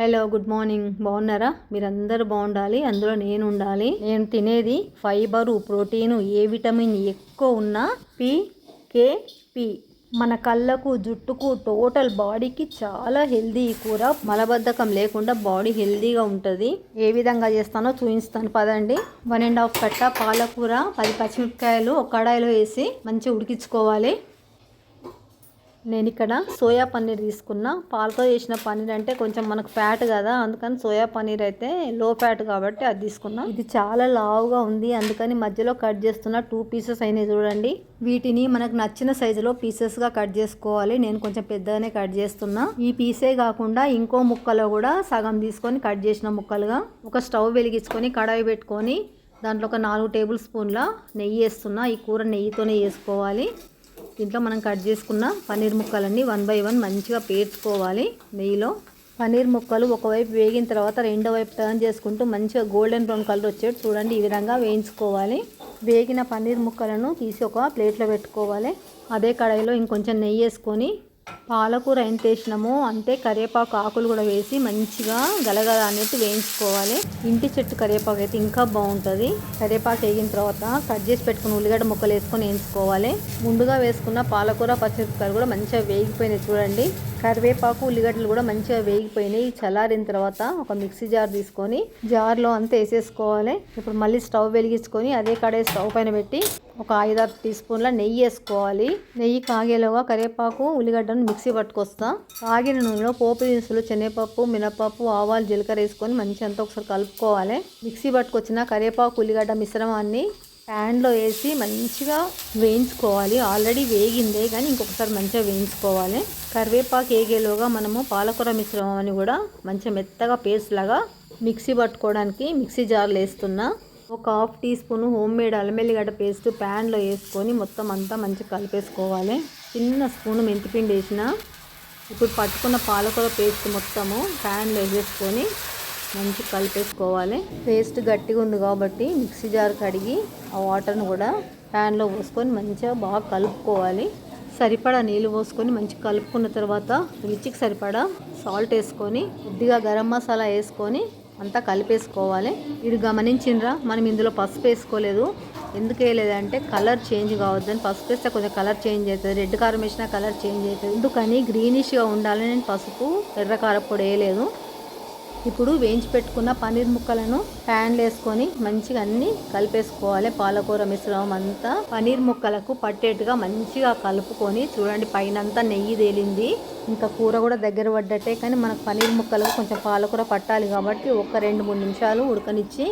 Hello good morning. బాగున్నారా? మీరందరూ బాగుండాలి అందులో నేను ఉండాలి. నేను తినేది ఫైబరు ప్రోటీను ఏ విటమిన్ ఎక్కువ ఉన్న పి కే పి. మన కళ్ళకు జుట్టుకు టోటల్ బాడీకి చాలా హెల్దీ ఈ కూర. మలబద్ధకం లేకుండా బాడీ హెల్దీగా ఉంటుంది. ఏ విధంగా చేస్తానో చూపిస్తాను. పదండి. వన్ అండ్ హాఫ్ కట్ట పాలకూర పది పచ్చిమిరపకాయలు ఒక కడాయిలో వేసి మంచిగా ఉడికించుకోవాలి. నేను ఇక్కడ సోయా పన్నీర్ తీసుకున్నా. పాలతో చేసిన పన్నీర్ అంటే కొంచెం మనకు ఫ్యాట్ కదా అందుకని సోయా పన్నీర్ అయితే లో ఫ్యాట్ కాబట్టి అది తీసుకున్నా. ఇది చాలా లావుగా ఉంది అందుకని మధ్యలో కట్ చేస్తున్న టూ పీసెస్ అయినాయి చూడండి. వీటిని మనకు నచ్చిన సైజులో పీసెస్గా కట్ చేసుకోవాలి. నేను కొంచెం పెద్దగానే కట్ చేస్తున్నా. ఈ పీసే కాకుండా ఇంకో ముక్కలో కూడా సగం తీసుకొని కట్ చేసిన ముక్కలుగా ఒక స్టవ్ వెలిగించుకొని కడాయి పెట్టుకొని దాంట్లో ఒక నాలుగు టేబుల్ స్పూన్ల నెయ్యి వేస్తున్నా. ఈ కూర నెయ్యితోనే వేసుకోవాలి. దీంట్లో మనం కట్ చేసుకున్న పన్నీర్ ముక్కలన్నీ వన్ బై వన్ మంచిగా పేర్చుకోవాలి. నెయ్యిలో పన్నీర్ ముక్కలు ఒకవైపు వేగిన తర్వాత రెండో వైపు టర్న్ చేసుకుంటూ మంచిగా గోల్డెన్ బ్రౌన్ కలర్ వచ్చేది చూడండి ఈ విధంగా వేయించుకోవాలి. వేగిన పన్నీర్ ముక్కలను తీసి ఒక ప్లేట్లో పెట్టుకోవాలి. అదే కడాయిలో ఇంకొంచెం నెయ్యి వేసుకొని పాలకూర ఎంత వేసినామో అంతే కరివేపాకు ఆకులు కూడా వేసి మంచిగా గలగల అనేది వేయించుకోవాలి. ఇంటి చెట్టు కరివేపాకు అయితే ఇంకా బాగుంటుంది. కరివేపాకు వేగిన తర్వాత కట్ చేసి పెట్టుకుని ఉల్లిగడ్డ ముక్కలు వేసుకొని వేయించుకోవాలి. ముందుగా వేసుకున్న పాలకూర పచ్చిమిరపకాయలు కూడా మంచిగా వేగిపోయినాయి చూడండి. కరివేపాకు ఉల్లిగడ్డలు కూడా మంచిగా వేగిపోయినాయి. చల్లారిన తర్వాత ఒక మిక్సీ జార్ తీసుకొని జార్లో అంతా వేసేసుకోవాలి. ఇప్పుడు మళ్ళీ స్టవ్ వెలిగించుకొని అదే కడే స్టవ్ పైన పెట్టి ఒక ఐదారు టీ స్పూన్ల నెయ్యి వేసుకోవాలి. నెయ్యి కాగేలోగా కరివేపాకు ఉల్లిగడ్డను మిక్సీ పట్టుకొస్తా. కాగిన నూనెలో పోపు దినుసులు శనగపప్పు మినపప్పు ఆవాలు జీలకర్ర వేసుకొని మంచి అంతా ఒకసారి కలుపుకోవాలి. మిక్సీ పట్టుకొచ్చిన కరివేపాకు ఉల్లిగడ్డ మిశ్రమాన్ని ప్యాన్లో వేసి మంచిగా వేయించుకోవాలి. ఆల్రెడీ వేగిందే కానీ ఇంకొకసారి మంచిగా వేయించుకోవాలి. కరివేపాకు వేగేలోగా మనము పాలకూర మిశ్రమం అని కూడా మంచిగా మెత్తగా పేస్ట్ లాగా మిక్సీ పట్టుకోవడానికి మిక్సీ జార్లో వేస్తున్నా. ఒక half teaspoon homemade అల్లమెల్లిగడ్డ పేస్ట్ ప్యాన్లో వేసుకొని మొత్తం అంతా మంచిగా కలిపేసుకోవాలి. చిన్న స్పూన్ మెంతిపిండి వేసిన. ఇప్పుడు పట్టుకున్న పాలకూర పేస్ట్ మొత్తము ప్యాన్లో వేసేసుకొని మంచి కలిపేసుకోవాలి. పేస్ట్ గట్టిగా ఉంది కాబట్టి మిక్సీ జార్ కడిగి ఆ వాటర్ను కూడా ప్యాన్లో పోసుకొని మంచిగా బాగా కలుపుకోవాలి. సరిపడా నీళ్ళు పోసుకొని మంచిగా కలుపుకున్న తర్వాత రుచికి సరిపడా సాల్ట్ వేసుకొని కొద్దిగా గరం మసాలా వేసుకొని అంతా కలిపేసుకోవాలి. ఇది గమనించిండ్రా మనం ఇందులో పసుపు వేసుకోలేదు. ఎందుకు వేయలేదంటే కలర్ చేంజ్ కావద్దని. పసుపు వేస్తే కొంచెం కలర్ చేంజ్ అవుతుంది. రెడ్ కారం వేసినా కలర్ చేంజ్ అవుతుంది. ఎందుకని? గ్రీనిష్గా ఉండాలని నేను పసుపు ఎర్ర కారపొడి వేయలేదు. ఇప్పుడు వేయించి పెట్టుకున్న పన్నీర్ ముక్కలను ప్యాన్లు వేసుకొని మంచిగా అన్ని కలిపేసుకోవాలి. పాలకూర మిశ్రమం అంతా పన్నీర్ ముక్కలకు పట్టేట్టుగా మంచిగా కలుపుకొని చూడండి పైన అంతా నెయ్యి తేలింది. ఇంకా కూర కూడా దగ్గర పడ్డట్టే కానీ మనకు పన్నీర్ ముక్కలకు కొంచెం పాలకూర పట్టాలి కాబట్టి ఒక రెండు మూడు నిమిషాలు ఉడకనిచ్చి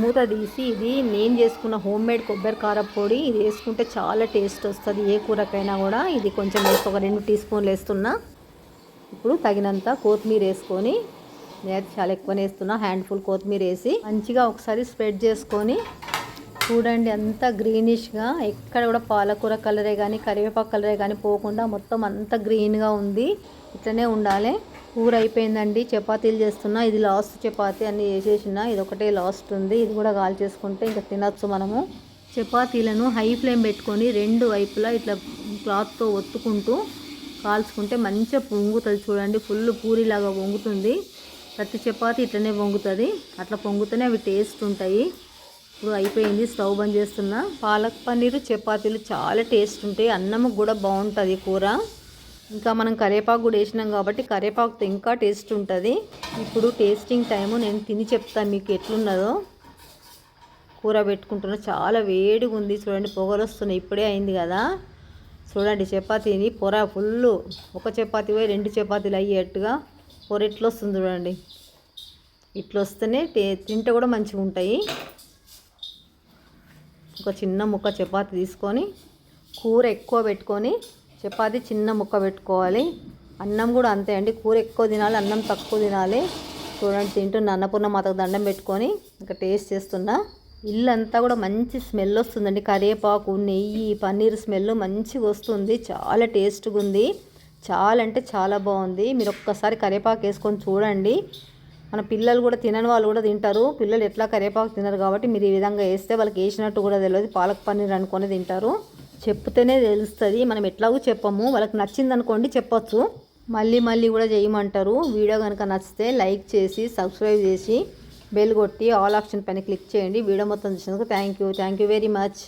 మూత తీసి ఇది నేను చేసుకున్న హోమ్ మేడ్ కొబ్బరి కార పొడి ఇది వేసుకుంటే చాలా టేస్ట్ వస్తుంది. ఏ కూరకైనా కూడా ఇది కొంచెం వేసి ఒక రెండు టీ స్పూన్లు వేస్తున్నా. ఇప్పుడు తగినంత కొత్తిమీర వేసుకొని నేను చాలా ఎక్కువనే వేస్తున్నా హ్యాండ్ఫుల్ కొత్తిమీర వేసి మంచిగా ఒకసారి స్ప్రెడ్ చేసుకొని చూడండి అంతా గ్రీనిష్గా ఎక్కడ కూడా పాలకూర కలరే కానీ కరివేపాకు కలరే కానీ పోకుండా మొత్తం అంత గ్రీన్గా ఉంది. ఇట్లనే ఉండాలి. కూర అయిపోయిందండి. చపాతీలు చేస్తున్నా. ఇది లాస్ట్ చపాతీ అన్ని చేసేసిన. ఇది ఒకటే లాస్ట్ ఉంది. ఇది కూడా కాల్ చేసుకుంటే ఇంకా తినచ్చు మనము. చపాతీలను హై ఫ్లేమ్ పెట్టుకొని రెండు వైపులా ఇట్లా క్లాత్తో ఒత్తుకుంటూ కాల్చుకుంటే మంచిగా పొంగుతుంది చూడండి. ఫుల్ పూరిలాగా పొంగుతుంది. ప్రతి చపాతి ఇట్లనే పొంగుతుంది. అట్లా పొంగుతూనే అవి టేస్ట్ ఉంటాయి. ఇప్పుడు అయిపోయింది స్టవ్ బంద్ చేస్తున్నా. పాలక్ పన్నీరు చపాతీలు చాలా టేస్ట్ ఉంటాయి. అన్నం కూడా బాగుంటుంది కూర. ఇంకా మనం కరేపాకు కూడా వేసినాం కాబట్టి కరేపాకుతో ఇంకా టేస్ట్ ఉంటుంది. ఇప్పుడు టేస్టింగ్ టైము నేను తిని చెప్తాను మీకు ఎట్లున్నదో. కూర పెట్టుకుంటున్నా. చాలా వేడిగా ఉంది. చూడండి పొగలు వస్తున్నాయి. ఇప్పుడే అయింది కదా. చూడండి చపాతీని పొర ఫుల్ ఒక చపాతీ పోయి రెండు చపాతీలు అయ్యేట్టుగా పొర ఇట్లా వస్తుంది చూడండి. ఇట్లా వస్తేనే తింటే కూడా మంచిగా ఉంటాయి. ఒక చిన్న ముక్క చపాతి తీసుకొని కూర ఎక్కువ పెట్టుకొని చపాతి చిన్న ముక్క పెట్టుకోవాలి. అన్నం కూడా అంతే అండి. కూర ఎక్కువ తినాలి అన్నం తక్కువ తినాలి. చూడండి తింటున్న అన్నపూర్ణ మాతకు దండం పెట్టుకొని ఇంకా టేస్ట్ చేస్తున్నా. ఇల్లు అంతా కూడా మంచి స్మెల్ వస్తుందండి. కరివేపాకు నెయ్యి పన్నీర్ స్మెల్ మంచిగా వస్తుంది. చాలా టేస్ట్గా ఉంది. చాలా అంటే చాలా బాగుంది. మీరు ఒక్కసారి కరివేపాకు వేసుకొని చూడండి. మన పిల్లలు కూడా తినని వాళ్ళు కూడా తింటారు. పిల్లలు ఎట్లా కరివేపాకు తినరు కాబట్టి మీరు ఈ విధంగా వేస్తే వాళ్ళకి వేసినట్టు కూడా తెలియదు. పాలక్ పన్నీర్ అనుకొని తింటారు. చెప్తేనే తెలుస్తుంది. మనం ఎట్లాగూ చెప్పము. వాళ్ళకి నచ్చింది అనుకోండి చెప్పొచ్చు. మళ్ళీ మళ్ళీ కూడా చేయమంటారు. వీడియో కనుక నచ్చితే లైక్ చేసి సబ్స్క్రైబ్ చేసి బెల్ కొట్టి ఆల్ ఆప్షన్ పైన క్లిక్ చేయండి. వీడియో మొత్తం చూసినందుకు thank you thank you very much.